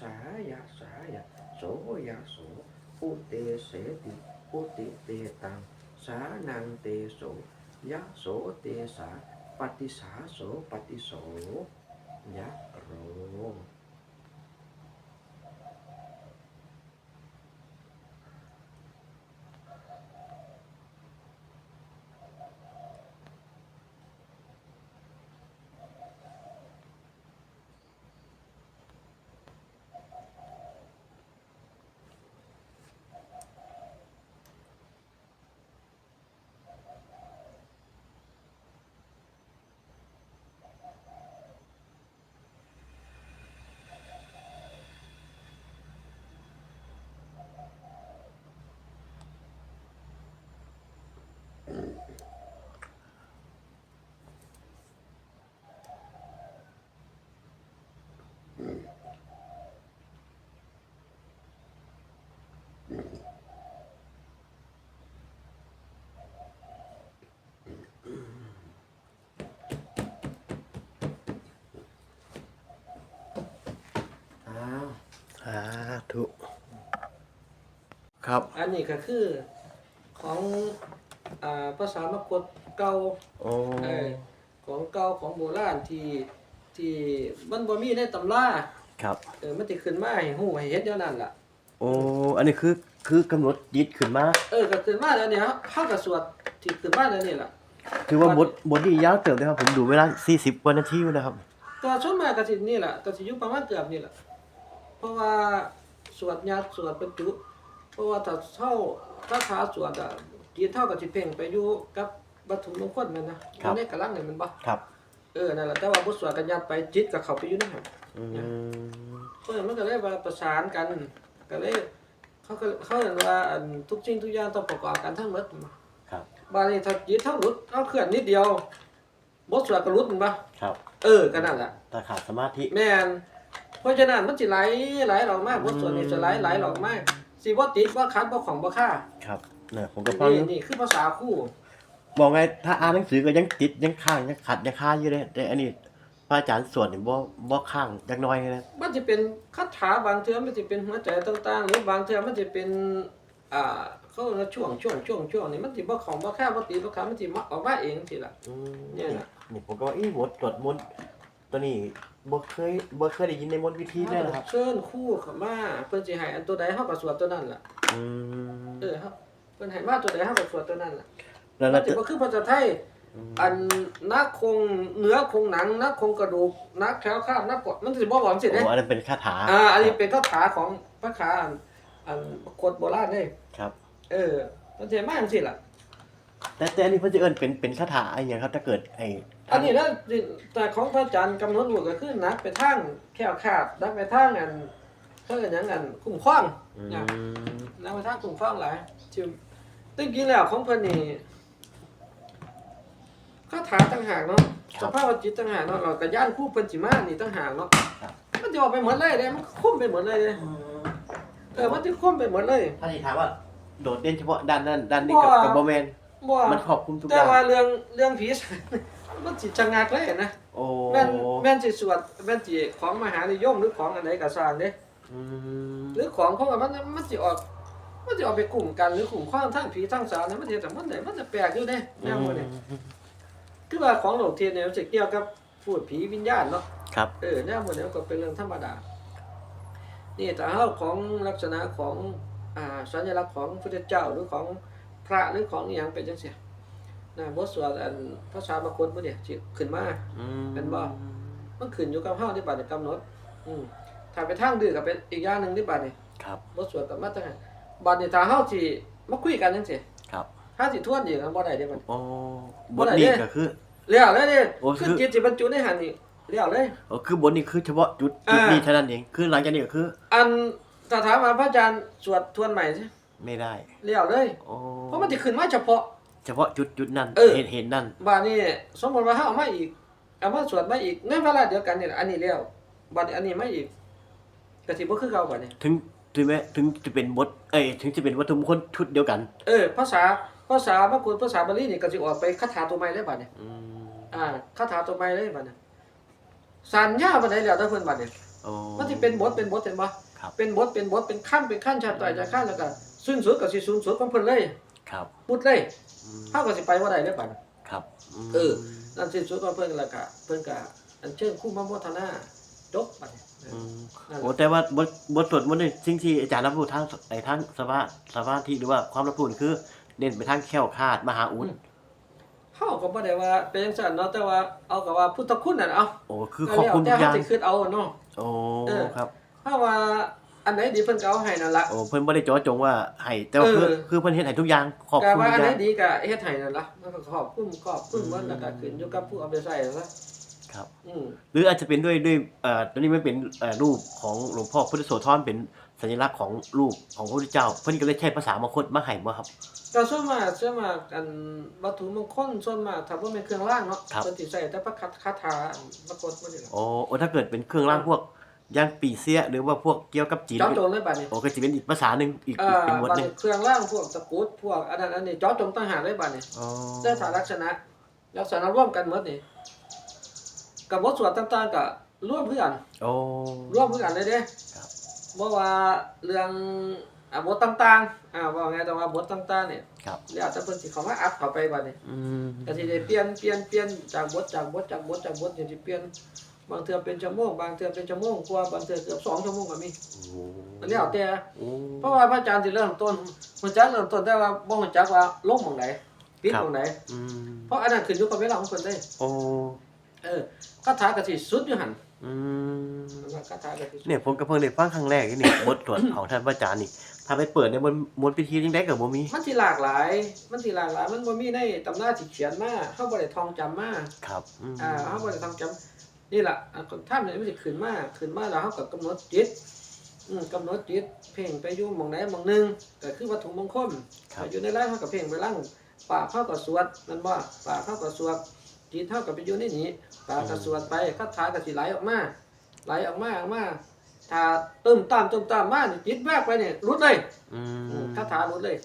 สายะสายะโสยะโสพุเตเสติพุติเตตังสานังเตโสยะโสเตสาปฏิสาโสปฏิโสยะโร อ้าว สาธุ ครับ อันนี้ก็คือของอ่าภาษามกฏเก่าโอ้ เออของเก่าของโบราณที่ที่มันบ่มีในตำราครับ เออมันสิขึ้นมาให้ฮู้ให้เฮ็ดเดี๋ยวนั้นล่ะ โอ้ อันนี้คือคือกำหนดยึดขึ้นมา เออก็ขึ้นมาแล้วเนี่ยเฮาก็สวดที่ขึ้นมาแล้วนี่ล่ะ ถือว่าบทบทนี้ยาวเติบนะครับ ผมดูเวลา40กว่านาทีอยู่นะครับแต่ส่วนมากก็สินี่ล่ะก็สิอยู่ประมาณเกือบนี่ล่ะเพราะว่าสวดญาติสวดบรรจุ เพราะว่าถ้าเช่าคาถาสวดอะจิตเท่ากับสิเพ่งไปอยู่กับวัตถุมงคลนั่นนะครับอยู่ในกะลังนี่มันบ่ครับ เออนั่นแหละแต่ว่าบทสวดกันยัดไปจิตกับเขาไปอยู่นั่นแหละอืม เพราะฉะนั้นมันก็เลยว่าประสานกันก็เลยเขาก็เขาเห็นว่าอันทุกสิ่งทุกอย่างต้องประกอบกันทั้งหมดครับ บานี้ถ้าจิตเท่าหลุดเอาเคลื่อนนิดเดียวบทสวดก็หลุดมันปะครับ เออก็นั่นแหละถ้าขาดสมาธิ แม่นเพราะฉะนั้นมันสิไหลไหลหลอกมากบทสวดนี่จะไหลไหลหลอกมาก สิบ่ติดบ่คัดบ่ของบ่ค่าครับเนี่ยผมก็ฟังนี่นี่คือภาษาคู่ บอกไงถ้าอ่านหนังสือก็ยังติดยังข้างยังขัดยังค้าอยู่เลยแต่อันนี้พระอาจารย์สวดนี่บ่บ่ข้างจักหน้อยนะมันจะเป็นคาถาบางเทื่อมันจะเป็นหัวใจต่างๆ หรือบางเทื่อมันจะเป็นอ่าเขาเรียกว่าช่วงช่วงช่วงช่วงนี่มันสิบ่ของบ่ค่าบ่ตีบ่ขามันสิมาออกมาเองสิล่ะอืมเนี่ยนะนี่ผมก็ว่าอีบทสวดมนต์ตัวนี้ บ่เคยบ่เคยได้ยินในมนต์วิธีเลยนะครับ เชิญคู่เข้ามาเพิ่นสิให้อันตัวใดเฮาก็สวดตัวนั้นล่ะอืมเออครับเพิ่นให้มาตัวใดเฮาก็สวดตัวนั้นล่ะแล้วมัเรานสิจะบ่คือภาษาไทย อันนักคงเนื้อคงหนังนักคงกระดูกนักแถวข้ามนักกดมันสิบ่หวานสิเด้ โอ้อันนั้นเป็นคาถาอ่าอันนี้เป็นคาถาของพระคาอันอันกดโบราณเด้ครับ เออมันสิมาจังซี่ล่ะ แต่แต่อันนี้เพิ่นจะเอิ้นเป็นเป็นคาถาอะไรอย่างครับ ถ้าเกิดไอ้อันนี้นะแต่ของพระอาจารย์กำหนดรู้ก็คือนักไปทางแค่วคลาดนักไปทางอันเขาเรียกหยังอันคุ้มครองอืเนี่ยมนักไปทางคุ้มครองหลายจิมจริงๆแล้วของเพิ่นนี่คาถาต่างหากเนาะสภาพจิตต่างหากเนาะเราก็ย่านคู่เพิ่นสิมานี่ต่างหากเนาะมันจะออกไปหมดเลยเด้มันคุ้มไปหมดเลยเด้เออมันจะคุ้มไปหมดเลย ถ้าที่ถามว่าโดดเด่นเฉพาะด้านนั้นด้านนี้กับว่ากับบ่แม่น บ่มันครอบคลุมทุกอแต่ย่างว่าเรื่องเรื่องผีสางมันสิจังงักเลยนะโอ้แม่นแม่นสิสวดแม่นสิของมหานิยมหรือของอันใดก็สร้างเด้ อืมหรือของเพราะว่ามันมันสิออกมันสิออกไปกลุ่มกันหรือกลุ่มความทั้งผีทั้งสารเนี่ยมันเฮ็ดแต่มันได้มันจะแปลกอยู่เด้แนวมันนี่คือว่าของโลกเทียนเนี่ยมันสิเกี่ยวกับพูดผีวิญญาณเนาะ ครับ เออแนวมันเนี่ยก็เป็นเรื่องธรรมดา นี่แต่เฮาของลักษณะของอ่าสัญลักษณ์ของพุทธเจ้าหรือของ พระหรือของอีหยังเป็นจังซี่นะบทสวดอันภาษามคตบ่เนี่ยสิขึ้นมาอืมเป็นบ่มันขึ้นอยู่กับเฮาที่บัดนี้กำหนด อืมถ้าไปทางดื้อก็เป็นอีกอย่างหนึงที่บัดนี้ครับบ่สวดกับมาตั้งแต่บัดนี้ถ้าเฮาสิมาคุยกันจังซี่ครับถ้าสิทวนอีกมันบ่ได้เด้บัดโอ้บบ่ทได้นี้เด้ก็คือแล้วเลยเด้โอ้คือคือจิตสิบรรจุในหันนี่แล้วเลยโอ้คือบทนี้คือเฉพาะจุดอ่าจุดนี้เท่านั้นเองคือหลังจากนี้ก็คือ อันถ้าถามว่าพระอาจารย์สวดทวนใหม่สิ ไม่ได้แล้วเลยโอ้เพราะมันสิขึ้นมาเฉพาะ เฉพาะจุดจุดนั้นเออ เห็นเห็นนั่นบัดนี้สมมุติว่าเฮาเอามาอีกเอามาสวดมาอีกในเวลาเดียวกันนี่แหละอันนี้แล้วบัดนี้อันนี้มาอีกก็สิบ่คือเก่าบัดนี้ ถึงถึงแม้ถึงจะเป็นบทเอ้ยถึงจะเป็นวัตถุมงคลชุดเดียวกันเออภาษาภาษาพระคุณภาษาบาลีนี่ก็สิออกไปคาถาตัวใหม่เลยบัดนี้อืมอ่าคาถาตัวใหม่เลยบัดนี้สัญญาบัดนี้แล้วแต่เพิ่นบัดนี้โอ้มันสิเป็นบทเป็นบทเห็นบ่ครับ เป็นบทเป็นบทเป็นขั้นเป็นขั้นชาติต่อยจากขั้นแล้วก็ สิ้นสุดก็สิสิ้นสุดของเพิ่นเลยครับพุดเลยอืมเฮาก็สิไปบ่ได้เด้อบัดครับเออนั่นสิ้นสุดของเพิ่นแล้วก็เพิ่นก็อัญเชิญคู่มาโมทนาจบบัดนี้มนั่นแหโอ้ละแต่ว่าบทบทสวดมนต์นี่สิ่งที่อาจารย์รับรู้ทางไอ้ทางสมาสมาธิหรือว่าความรับรู้นี่คือ เน้นไปทางแคล้วคลาดมหาอุดเฮาก็บ่ได้ว่าเป็นจังซั่นเนาะแต่ว่าเอาก็ว่าพุทธคุณนั่นเอาโอ้คือขอบคุณแต่ทุกอเฮาย่างสิคิดเอาเนาะ โอ้เออ ครับ ถ้าว่า อันไหนดีเพิ่นก็เอาให้นั่นล่ะโอ้เพิ่นบ่ได้เจาะจงว่าให้แต่ว่าคือเออคือเพิ่นเฮ็ดให้ทุกอย่างขอบก็คุณว่าทุอักนอไหนย่างดีก็เฮ็ดให้นั่นล่ะมันก็ขอบคุณขอบคุณมันแล้วก็ขึ้นอยู่กับผู้เอาไปใช้นั่นล่ะครับ อืมหรืออาจจะเป็นด้วยด้วยเอ่อตอนนี้มันเป็นเอ่อรูปของหลวงพ่อพุทธโสธรเป็นสัญลักษณ์ของรูปของพระพุทธเจ้า เพิ่นก็เลยใช้ภาษามคตมาให้บ่ครับ ก็ส่วนมากส่วนมากอันวัตถุมงคลส่วนมากถ้าบ่แม่นเครื่องรางเนาะครับ เพิ่นสิใช้แต่พระคาถาปรากฏบ่นี่ล่ะ โอ้โอ้ถ้าเกิดเป็นเครื่องรางพวก ย่างปีเสียหรือว่าพวกเกี่ยวกับจีนเจาะจงเลยบัดนี้โอ้ก็จะเป็นอีกภาษาหนึ่งอีกเอ่อีกอเป็นบทบัดหนึงนี้เครื่องรางพวกตะกรุดพวกอันนั้นอันนี้เจาะจงต่างหากเลยบัดนี้อ๋อแต่ถ้าลักษณะลักษณะร่วมกันหมดนี่กับบทสวดต่างๆก็ร่วมเพื่อนโอ้ ร่วมเพื่อนเลยเด้ครับ บ่ว่าเรื่องอ่าบทต่างๆอ่าว่าไงแต่ว่าบทต่างๆเนี่ยครับ แล้วแต่เพิ่นสิเข้ามาอัพเข้าไปบัดนี้ อืมก็สิได้เปลี่ยนเปลี่ยนเปลี่ยนจากบทจากบทจากบทจากบทนี่สิเปลี่ยน บางเทื่อเป็นชั่วโมงบางเทื่อเป็นชั่วโมงกว่าบางเทื่อเกือบสองชั่วโมงก็มีโอ้มันแล้วแต่โอ้เพราะว่าพระอาจารย์สิเริ่มต้นมันจักเริ่มต้นแต่ว่าบ่ฮู้จักว่าลงหม่องไหนปิดหม่องไหนอืมเพราะอันนั้นขึ้นอยู่กับเวลาของเพิ่นเด้โอ้เออคาถาก็สิสุดอยู่หั่นอืมคาถาก็สิสุดเนี่ยผมก็เพิ่งได้ฟังครั้งแรกนี่บทสวดของท่านพระอาจารย์นี่ถ้าไปเปิดในมนต์มนต์พิธีจังได๋ก็บ่มี มันสิหลากหลาย มันสิหลากหลาย มันบ่มีในตำราที่เขียนมาเฮาบ่ได้ท่องจำมาครับอืมอ่าเฮาบ่ได้ท่องจำ นี่ล่ะอ่าคนท่านเนี่ยมันสิขึ้นมาขึ้นมาแล้วเฮาก็กำหนดจิตอืมกำหนดจิตเพ่งไปอยู่หม่องใดหม่องหนึงก็คือวัตถุมงคลครับอยู่ในร่างเฮาก็เพ่งไปร่างปากเฮาก็สวดนั่นบ่ปากเฮาก็สวดจิตเฮาก็ไปอยู่ในนี้ปากก็สวดไปคาถาก็สิไหลออกมาไหลออกมาออกมาถ้าตึมตามตึมตามมานี่จิตแวบไปนี่หลุดเลยอือืมมคาถาหลุดเลย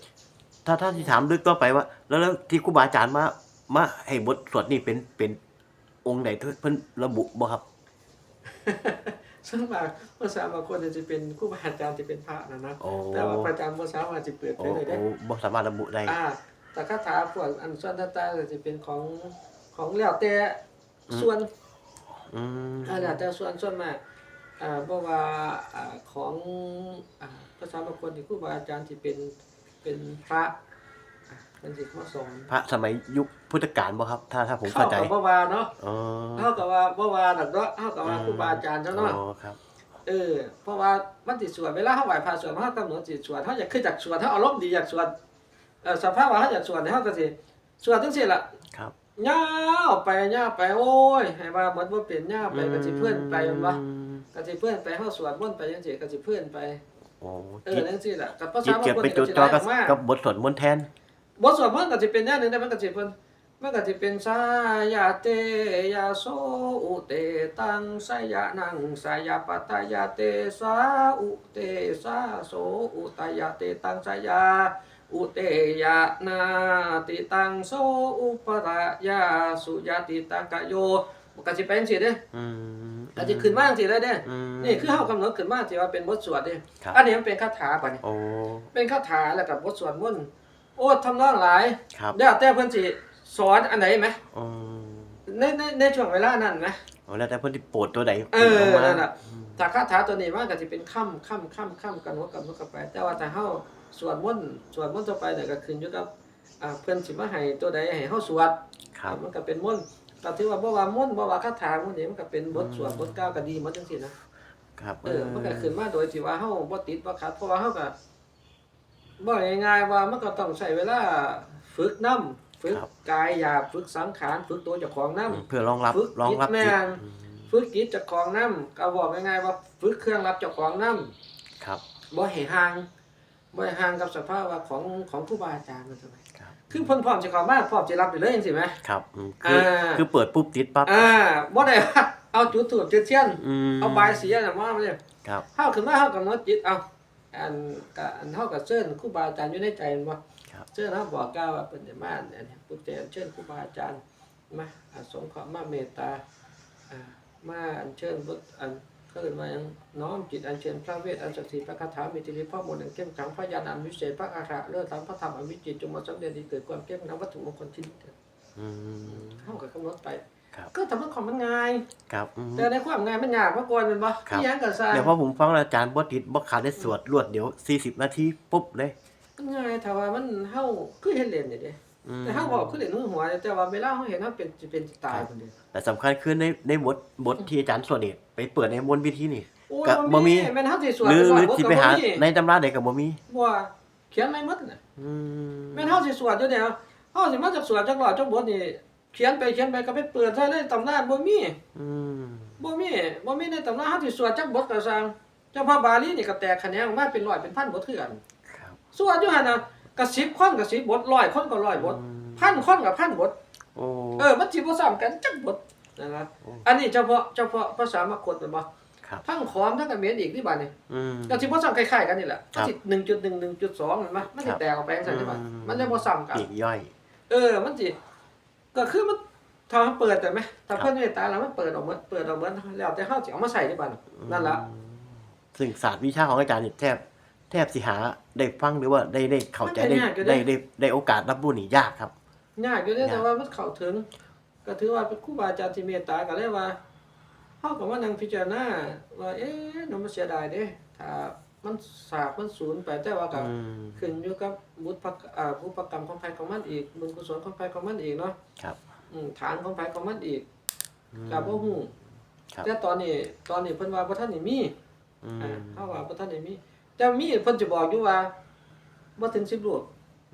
ถ้าถ้าที่ถามลึกต่อไปว่า แล้วแล้วที่ครูบาอาจารย์มามาให้บทสวดนี่เป็นเป็น องค์ไหนเพิ่นระบุบ่ครับ ส่วนมากภาษาบางคนเนี่ยจะเป็นครูบาอาจารย์จะเป็นพระนะนะ โอ้ แต่ว่าประจำภาษาว่าจะเปิดโอ้ไปเลยได้ โอ้บ่สามารถระบุได้ อ่าแต่คาถาพวกอันส่วนต่างๆก็จะเป็นของของแล้วแต่ส่วนอืมอ่าแล้วแต่ส่วนส่วนมากอ่าเพราะว่าอ่าของอ่าภาษาบางคนที่ครูบาอาจารย์ที่เป็นเป็นพระ อ่ามันสิมาสอนพระสมัยยุคพุทธกาลบ่ครับ ถ้าถ้าผมเข้าเข้าใจกับบ่ว่าเนาะอ๋อเข้ากับว่าบ่ว่าดอกเนาะเข้ากับว่าครูบาอาจารย์เจ้าเนาะ อ๋อครับ เออเพราะว่ามันสิสวดเวลาเฮาไหว้พระสวดเฮากำหนดสิสวดเฮาอยากขึ้นจากสวดเฮาอารมณ์ดีอยากสวดเอ่อสภาพว่าเฮาอยากสวดเฮาก็สิสวดจังซี่ล่ะครับยาวไปยาวไปโอ้ยให้ว่าหมดบ่เป็นยาวไปก็สิเพื่อนไปแม่นบ่อืมก็สิเพื่อนไปเฮาสวดมนต์ไปจังซี่ก็สิเพื่อนไป โอ้เออจังซี่ล่ะกับภาจิษาตบางเก็บคนไปนี่จก็ดสิจ่อได้อกับอกมากับบทสวดมนต์แทน บทสวดมนต์ก็สิเป็นอย่างหนึงได้มันก็สิเพิ่นมันก็สิเป็นสายาเตยาโสอุเตตังสายานังสายาปตายาเตสาอุเตสาโสอุตายาเตตังสายาอุเตยะนาติตังโสอุปรายาสุยาติตังกะโยมันก็สิเป็นสิเด้อืมก็สิขึ้นมาจังซี่เลยเด้อืมนี่คือเฮากำหนดขึ้นมาที่ว่าเป็นบทสวดเด้ครับอันนี้มันเป็นคาถาบัดนี้โอ้เป็นคาถาแล้วก็บทสวดมนต์ โอ้ทำนองหลายครับแล้วแต่เพิ่นสิสอนอันไหนไหมอืมในในในช่วงเวลานั้นไหมโอ้แล้วแต่เพิ่นสิโปรดตัวใดเออมานั่นน่ะถ้าคาถาตัวนี้มันก็สิเป็นค่ำค่ำค่ำค่ำกันหัวกันหัวกันไป แต่ว่าถ้าเฮาสวดมนต์สวดมนต์ต่อไปเนี่ยก็ขึ้นอยู่กับอ่าเพิ่นสิมาให้ตัวใดให้เฮาสวดครับมันก็เป็นมนต์ก็ถือว่าบ่ว่ามนต์บ่ว่าคาถาพวกนี้มันก็เป็นบทสวดบทกล่าวก็ดีหมดจังซี่นะครับ เออมันก็ขึ้นมาโดยที่ว่าเฮาบ่ติดบ่ขัดเพราะว่าเฮาก็ บ่ง่ายๆว่ามันก็ต้องใช้เวลาฝึกนํฝึกกายหยาบฝึกสังขารฝึกตัวเจ้าของนํเพื่อรองรับฝึกรองรับจิตแม่จิตนอืมฝึกจิตเจ้าของนํก็บอกง่ายๆว่าฝึกเครื่องรับเจ้าของนํครับบ่ให้ห่างบ่ให้ห่างกับสภาวะของของครูบาอาจารย์มันจังไดครับคือเพิ่นพร้อมสิเข้ามาพร้อมสิรับได้เลยจังซี่แหม ครับอืมคืออ่าคือเปิดปุ๊บติดปั๊บอ่าบ่ได้ว่าเอาจุดถูกจุดเทียนอืมเอาบายเสียน่ะมาเลยครับ เฮาขึ้นมาเฮากำหนดจิตเอา อันก็อันเฮาก็เชิญครูบาอาจารย์อยู่ในใจแม่นบ่ครับ เชิญเฮาบอกกล่าวว่าเพิ่นจะมาอันนี้ปุ๊บแต่เชิญครูบาอาจารย์มาอาสงเคราะห์มาเมตตาอ่ามาอันเชิญบุตรอันเขาเรียกว่าหยังน้อมจิตอัญเชิญพระเวทอันศักดิ์สิทธิ์พระคาถามีทิริพ่อมนต์อันเข้มขลังพระญาณอันวิเศษพระอาคาเลิศธรรมพระธรรมอันวิจิตรจงมาสำเร็จให้เกิดความเข้มขลังวัตถุมงคลที่นี้เถิดอืม เข้ากับกำหนดไป ครับ ก็ทำให้ความมันง่ายครับอืมแต่ในความง่ายมันยากเพราะก่อนเป็นบ่ครับที่ยังกับซาเดี๋ยวพอผมฟังแล้วอาจารย์บ่ติดบ่ขาดได้สวดรวดเดี๋ยว 40 นาทีปุ๊บเลยมันง่ายแต่ว่ามันเฮาคือเห็นเล่นนี่เด้อืมแต่เฮาบอกคือเล่นหัวหัวแต่ว่าเวลาเฮาเห็นเฮาเป็นสิเป็นสิตายคนเดียวแต่สำคัญคือในในบทบทที่อาจารย์สวดนี่ไปเปิดในมนต์วิธีนี่ โอ้ยก็บ่มี แม่นเฮาสิสวดหรือหรือบ่สิไปหาก็บ่มีในตำราใดก็บ่มีบ่ว่าเขียนไม่หมดน่ะอืมแม่นเฮาสิสวดอยู่เดี๋ยวเฮาสิมาจากสวดจากหลอดจากบทนี่ เขียนไปเขียนไปก็ไปเปิดใส่ในตำนานบ่มีอืมบ่มีบ่มีในตำนานเฮาสิสวดจากบทก็สร้างเจ้าพ่อบาลีนี่ก็แตกคะแนนออกมาเป็นร้อยเป็นพันบทคือกันครับสวดอยู่หั่นน่ะก็10คนก็10บทร้อยคนก็ร้อยบทอืมพันคนก็พันบท โอ้เออ มันสิบ่ซ้ำกันจักบทนะครับโอ้อันนี้เฉพาะเฉพาะภาษามคตแม่นบ่ครับทั้งขอมทั้งกระเขมรอีกที่บัดนี่อืม ก็สิบ่ซ้ำคล้ายๆกันนี่แหละครับสิ1.1 1.2แม่นบ่มันสิครับ แตกออกไปจังซั่นนี่บัดอืมมันเลยบ่ซ้ำกัน ปีกย่อย เออ มันสิ ก็คือมันถ้ามันเปิดแต่ไหมถ้าครับเพิ่นเมตตาแล้วมันเปิดออกหมดเปิดออกหมดแล้วแต่เฮาสิเอามาใส่ที่บัดนั่นล่ะอืมซึ่งศาสตร์วิชาของอาจารย์นี่แทบ แทบสิหาได้ฟังหรือว่าได้ได้เข้าใจได้ได้ได้ได้โอกาสรับรู้นี่ยากครับยากอยู่เด้ยากแต่ว่ามันเข้าถึง ก็ถือว่าเป็นครูบาอาจารย์ที่เมตตาก็เลยว่าเฮาก็มานั่งพิจารณาว่าเอ๊ะเนาะมันเสียดายเด้ถ้า มันสากมันสูญไปแต่ว่าก็อืมขึ้นอยู่กับบุญพักอ่าบุญประกรรมของไผของมันอีกบุญกุศลของไผของมันอีกเนาะครับ อืมฐานของไผของมันอีกอืมก็บ่ฮู้ครับแต่ตอนนี้ ตอนนี้เพิ่นว่าบ่ทันได้มีอือ่ามเฮาว่าบ่ทันได้มีแต่มีเพิ่นจะบอกอยู่ว่าบ่ถึง10ลูก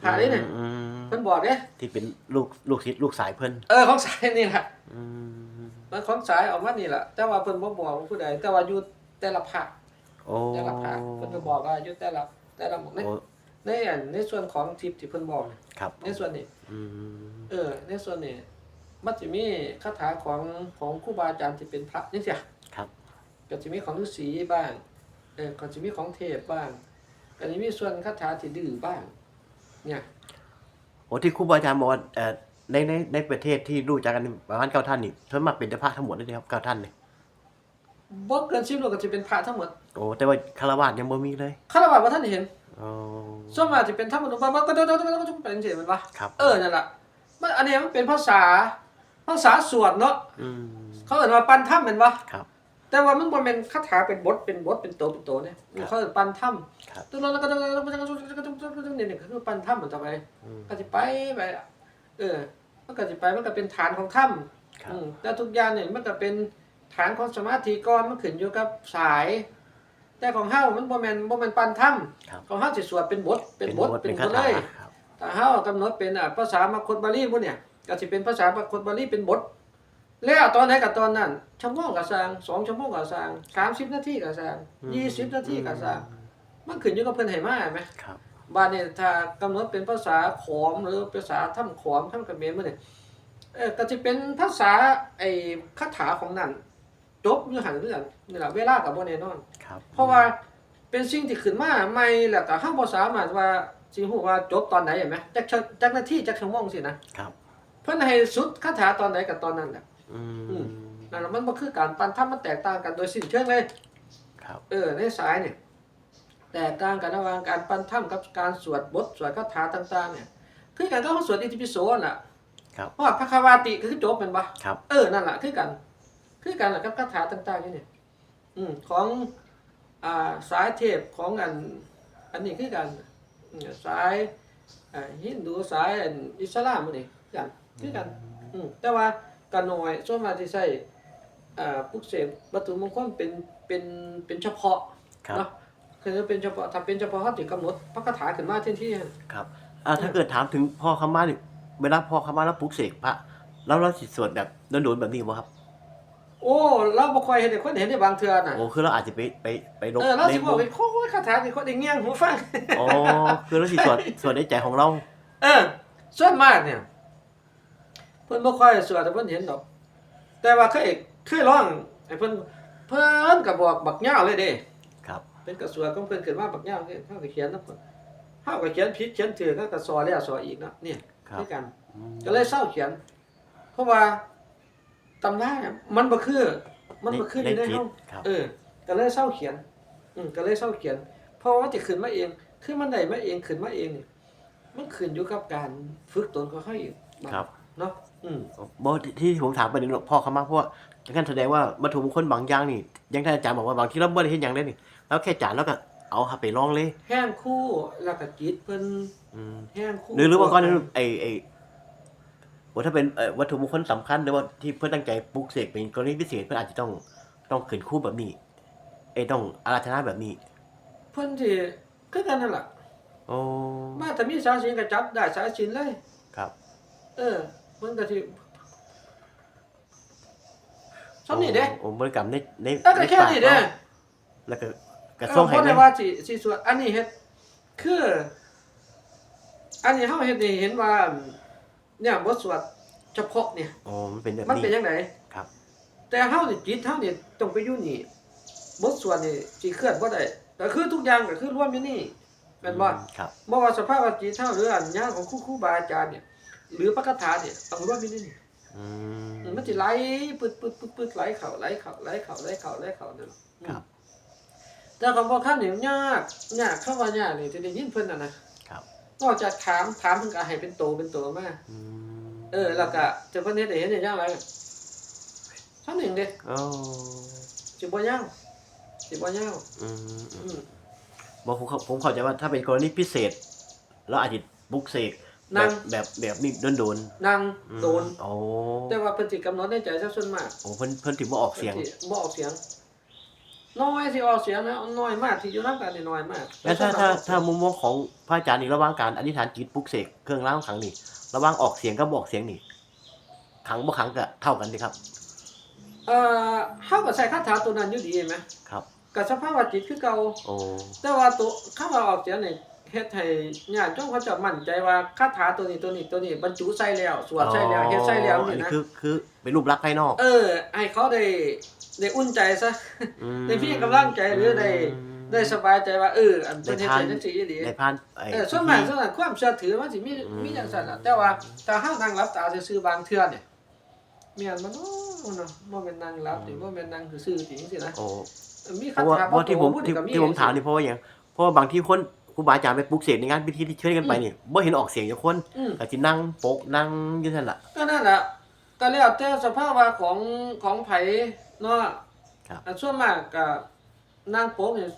ผ่าได้เนี่ยอืมเพิ่นบอกเด้ที่เป็นลูกลูกศิษย์ลูกสายเพิ่นเออของสายนี่ล่ะอืมมันของสายออกมานี่ล่ะแต่ว่าเพิ่นบ่บอกว่าผู้ใดแต่ว่าอยู่แต่ละภาค โอ้แต่ละภาคเพิ่นก็บอกว่าอยู่แต่ละแต่ละหมู่ในโอ้ในอันในส่วนของทิปที่เพิ่นบอกน่ะครับในส่วนนี้ อืมเออ ในส่วนนี้มันจะมีคาถาของของครูบาอาจารย์ที่เป็นพระนี่เสียครับก็จะมีของฤาษีบ้างเออก็จะมีของเทพบ้างก็จะมีส่วนคาถาที่ดื้อบ้าง เนี่ย โอ้ที่ครูบาอาจารย์บอกว่าเอ่อในในในประเทศที่รู้จักกันนี่ประมาณเก้าท่านนี่ส่วนมากเป็นเจ้าพระทั้งหมดเลยนะครับเก้าท่านนี่ บ่เกินสิบโลกก็จะเป็นพระทั้งหมดโอ้แต่ว่าคารวะยังบ่มีเลยคารวะบ่ท่านเห็นอ๋อส่วนมากจะเป็นธรรมนุบาลก็ต้องต้องต้องต้องเป็นสิมันปะครับเออนั่นล่ะมันอันนี้มันเป็นภาษาภาษาสวดเนาะอืมเขาเอ่นว่าปันถ้ำแม่นปะครับ แต่ว่ามันบ่แม่นคาถาเป็นบทเป็นบทเป็นโตเป็นโตเนี่ยครับเขาเอิ้นปันถ้ำครับตัวเราก็ต้องต้องต้องต้องต้องต้องนี่คือปันถ้ำมันต่อไป อืม ก็สิไปไปอะเออ มันก็สิไป มันก็เป็นฐานของถ้ครับำอืมแต่ทุกอย่างเนี่ยมันก็เป็น ฐานของสมาธิก่อนมันขึ้นอยู่กับสาย แต่ของเฮามันบ่แม่นบ่แม่นปันถ้ครับำของเฮาสิสวดเป็นบทเป็นบทเป็นบคาทเลถายครับถ้าเฮากำหนดเป็นอะภาษามคตบาลีพวกเนี่ยก็สิเป็นภาษามคตบาลีเป็นบท แล้วตอนไหนกับตอนนั้นชั่วโมงก็สร้างสองชั่วโมงก็สร้าง30นาทีก็สร้าง20นาทีก็สร้างมันขึ้นอยู่กับเพิ่นให้มาไหมครับ บ้านเนี่ยถ้ากำหนดเป็นภาษาขอมหรือภาษาถ้ำขอมถ้ำกระเบนมื่อเนี่ยเออก็จะเป็นภาษาไอ้คาถาของนั่น จบอยู่หันเรื่องนี่แหละเวลากับโบแน่นอน ครับเพราะว่าเป็นสิ่งที่ขึ้นมาใหม่แล้วก็ห้ามภาษามารถว่าสิฮู้ว่าจบตอนไหนเห็นไหมจักชั่วจักนาทีจักชั่วโมงสินะครับ เพิ่นให้สุดคาถาตอนไหนกับตอนนั้นแหละ อือืม มนั่นแหละมันบ่คือการปันถ้ำมันแตกต่างกันโดยสิ้นเชิงเลย ครับ เออในสายเนี่ยแตกต่างกันระหว่างการปั้นถ้ำกับการสวดบทสวดคาถาต่างๆเนี่ยคือการก็เขาสวดอิติปิโสน่ะครับ เพราะว่าพระคาวาติก็คือจบเป็นปะครับ เออนั่นแหละคือกัน คือกันแหละกับคาถาต่างๆนี่เนี่ยอืมของอ่าสายเทพของอันอันนี้คือกันอืมสายอ่าฮินดูสายอันอิสลามมันนี่กันคือกันอืมแต่ว่ากันน้อยส่วนมากที่ใช้อ่าปลุกเสกวัตถุมงคลเป็นเป็นเป็นเฉพาะครับเนาะคือเป็นเฉพาะถ้าเป็นเฉพาะเขาถึงกำหนดพระคาถาขึ้นมาทันทีครับอ่าถ้าเกิดถามถึงพ่อคำมานี่เวลาพ่อคำมาแล้วปลุกเสกพระแล้วเราสิสวดแบบโดนๆแบบนี้บ่ครับ โอ้เราบ่ค่อยเห็นได้คนเห็นได้บางเทื่อน่ะโอ้คือเราอาจจะไปไปไปลบเออเราในสิบอกว่าโอ้ยคาถาสิคนได้เงี้ยงหูฟังอ๋อคือเราสิสวดสวดในใจของเรา เออส่วนมากเนี่ยเพิ่นบ่ค่อยสวดแต่เพิ่นเห็นดอก แต่ว่าเคยเคยร้องให้เพิ่นเพิ่นก็บอกบักยาวเลยเด้ครับเป็นกระสวยของเพิ่นเกิดมาบักยาวเด้เฮาก็เขียนนำเพิ่นเฮาก็เขียนผิดเขียนถูกเฮาก็สอแล้วสออีกเนาะเนี่ยครับคือกันอืมก็เลยเศร้าเขียน เพราะว่า ตำราเนี่ยมันบ่คือ มันบ่คืออยู่ในจิตเฮาครับเออก็เลยเศร้าเขียน อืมก็เลยเศร้าเขียน เพราะว่ามันจะขึ้นมาเองคือมันได้มาเองขึ้นมาเองนี่มันขึ้นอยู่กับการฝึกตนของเขาเองครับเนาะอืมบ่ที่ที่ผมถามประเด็นหลวงพ่อเขามาเพราะว่าอย่างนั้นแสดงว่าวัตถุมงคลบางอย่างนี่อยังท่านอาจารย์บอกว่าบางที่เราบ่ได้เฮ็ดหยังได้นี่แล้วแค่จานแล้วก็เอาไปลองเลย แห้งคู่แล้วก็จิตเพิ่นอืมแห้งคู่หรือหรือว่าก่อนนั้นไอ้ไอ้ ว่าถ้าเป็นเอ่อวัตถุมงคลสำคัญหรือว่าที่เพื่อตั้งใจปลุกเสกเป็นกรณีพิเศษเพื่ออาจจะต้องต้องขืนคู่แบบนี้ไอ้ต้องอาราธนาแบบนี้ เพิ่นสิคือกันนั่นล่ะโอ้มาแต่มีสายสิญจนก็จับได้สายสิญจนเลย ครับ เออเพิ่นก็สิซ้ำนี่เด้โอ้บริกรรมในในเออก็แค่นี้เด้ใปากเนาะแล้วก็กระส่งให้เออบ่เลได้ยว่าสิสิสวดอันนี้เฮ็ดคือ อันนี้เฮาเฮ็ดนี่เห็นว่า เนี่ยบทสวดเฉพาะเนี่ย อ๋อมันเป็นแบบมันนี้ เป็นจังไดครับ แต่เฮานี่จิตเฮานี่ต้องไปอยู่นี่บทสวดนี่สิเคลื่อนบ่ได้ก็คือทุกอย่างก็คือรวมอยู่นี่แม่นบ่อืมครับ บ่ว่าสภาพว่าจิตเฮาหรืออัญญาของครูครูบาอาจารย์เนี่ย หรือพระคาถาเนี่ยต้องรวมอยู่นี่อืม มันสิไหลปึดปึดปึดปึดไหลเข้าไหลเข้าไหลเข้าไหลเข้าไหลเข้านั่นล่ะครับ แต่คำว่าคำนี่ยากยากคำว่ายากนี่จะได้ยินเพิ่นน่ะนะครับนอ กจากถามถามเพิ่นก็ให้เป็นโตเป็นโตมาอืมเออแล้วก็จะเพิ่นเฮ็ดให้เห็นได้ยากไรเท่านึงเด้โอ้สิบ่ยาวสิบ่ยาวอืมอืมอืมบอกผมเข้าผมเข้าใจว่าถ้าเป็นกรณีพิเศษ แล้วอาจจะปลุกเสกแบนั่บง แบบแบบนี้โดนนั่งๆอืมโดน โอ้แต่ว่าเพิ่นสิกำหนดในใจซะส่วนมากโอ้เพิ่นเพิ่นถึงบ่ออกเสียง พิ่นสิบ่ออกเสียง น้อยสิออกเสียงนะน้อยมากที่อยู่นำกันนี่น้อยมากแล้วถ้าถ้าถ้ามุมมองของพระอาจารย์นี่ระหว่างการอธิษฐานจิตปลุกเสกเครื่องรางขังนี่ระหว่างออกเสียงกับบ่ออกเสียงนี่ขังบ่ขังก็เท่ากันสิครับ เอ่อเฮาก็ใช้คาถาตัวนั้นอยู่ดีเห็นไหมครับก็สภาพว่าจิตคือเก่าโอ้แต่ว่าตัวคำว่าออกเสียงนี่เฮ็ดให้ญาติโยมเขาจะมั่นใจว่าคาถาตัวนี้ตัวนี้ตัวนี้บรรจุใส่แล้วสวดใส่แล้วเฮ็ดใส่แล้วอันี่นนี้นะคือคือเป็นรูปลักษณ์ภายนอก เออให้เขาได้ ได้อุ่นใจซะมได้พี่กำลังใจหรือได้ได้สบายใจว่าเอออันเป็นเฮ็ดได้ใจทานจังซี่อีหลีในผ่านไอ้เออส่วนมากส่วนมากความเชื่อถือมันสิมีอืมมีจังซั่นน่ะแต่ว่าถ้าเฮานั่งหลับตาซื่อๆบางเทื่อเนี่ยแม่นบ่เนาะเนาะบ่แม่นนั่งหลับนี่บ่แม่นนั่งซื่อๆสิจังซี่นะโอ้เออมีเพคาราะว่าถาเพราะที่ผมพูดที่ก็ที่ผมถามนี่เพราะว่าอย่างเพราะว่าบางที่คนครูบาอาจารย์ไปปลุกเสกในงานพิธีที่เชิญกันไปนี่บ่เห็นออกเสียงจากคนอืมก็สินั่งโปกนั่งอยู่นั่นล่ะก็นั่นแหละก็แล้วแต่สภาพว่าของของไผ เนาะครับอันส่วนมากก็นางโป๊กเนี่ย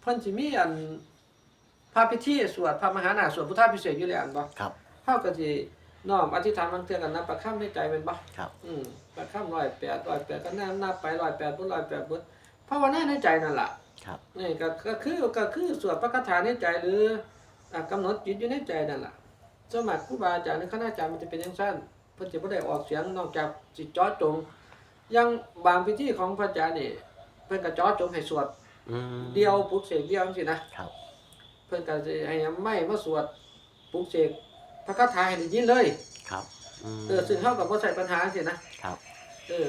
เพิ่นสิมีอันพระพิธีสวดพระมหานาถสวดพุทธาพิเศษกอยู่แล้วอันบ่ครับ เฮาก็สิน้อมอธิษฐานบางเทื่อกันนับประคำในใจเป็นบ่ครับ อืมประคำ108 108ก็นับนับไป108บ่108บ่ภาวนาในใจนั่นล่ะครับ นี่ก็ก็คือก็คือสวดพระคาถาในใจหรืออ่ากำหนดจิตอยู่ในใจนั่นล่ะส่วนมากครูบาอาจารย์หรือคณาจารย์มันจะเป็นจังซั่นเพิ่นจะบ่ได้ออกเสียงนอกจากสิเจาะจงอ ยังบางพิธีของพระอาจารย์นี่เพิ่นก็เจาะจงให้สวดอืมเดียวปลุกเสกเดียวจังซี่นะครับ เพิ่นก็สิให้ไม่มาสวดปลุกเสกพระคาถาให้ได้ยินเลย ครับมเออซึ่งเฮาก็บ่ใส่ปัญหาจังซี่นะครับ เออ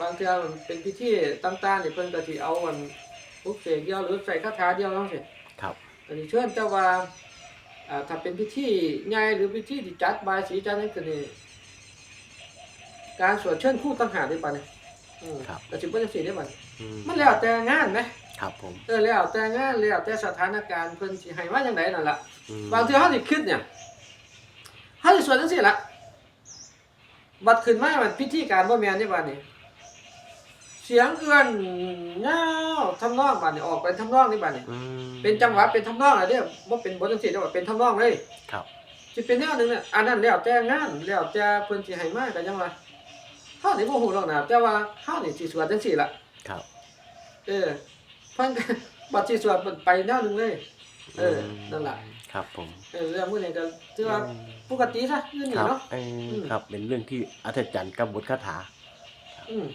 บางเทื่อมันเป็นพิธีต่างๆนี่เพิ่นก็สิเอาอันปลุกเสกเดียวหรือใส่คาถาเดียวจังซี่ ครับ อันนี้เชิญแต่ว่าอ่าถ้าเป็นพิธีใหญ่หรือพิธีที่จัดบายสีจัดนั่นก็นี่ การสวดเชิญคู่ต่างหากได้ปะเนี่ยอืมครับก็สิบ่จังซี่ได้ปะอืมมันแล้วแต่งานไหมครับผมเออแล้วแต่งานแล้วแต่สถานการณ์เพิ่นสิให้มาจังไดนั่นล่ะ อืมบางทีเฮาสิคิดเนี่ยเฮาสิสวดจังซี่ล่ะบัดขึ้นมามันพิธีการบ่แม่นได้บัดนี้เสียงเอื้อนยาวทำนองบัดนี้ออกเป็นทำนองนี่บัดนี้อืมเป็นจังหวะเป็นทำนองอะไรเด้อบ่เป็นบทจังซี่เด้อเป็นทำนองเลยครับ สิเป็นแนวหนึงเนี่ยอันนั้นแล้วแต่งานแล้วแต่เพิ่นสิให้มาก็ยังว่า เฮานี่บ่ฮู้หรอกนะแต่ว่าเฮานี่สิสวดจังซี่ล่ะ ครับเออเพิ่นก็ บัดสิสวดมันไปแนวหนึงเลย เออนั่นล่ะ ครับผมเออเรื่องมื้อนี้ก็ถือว่าปกติซะเรื่องคนี้รับเนาะ เอออม ครับเป็นเรื่องที่อัศจรรย์กับบทคาถา อืม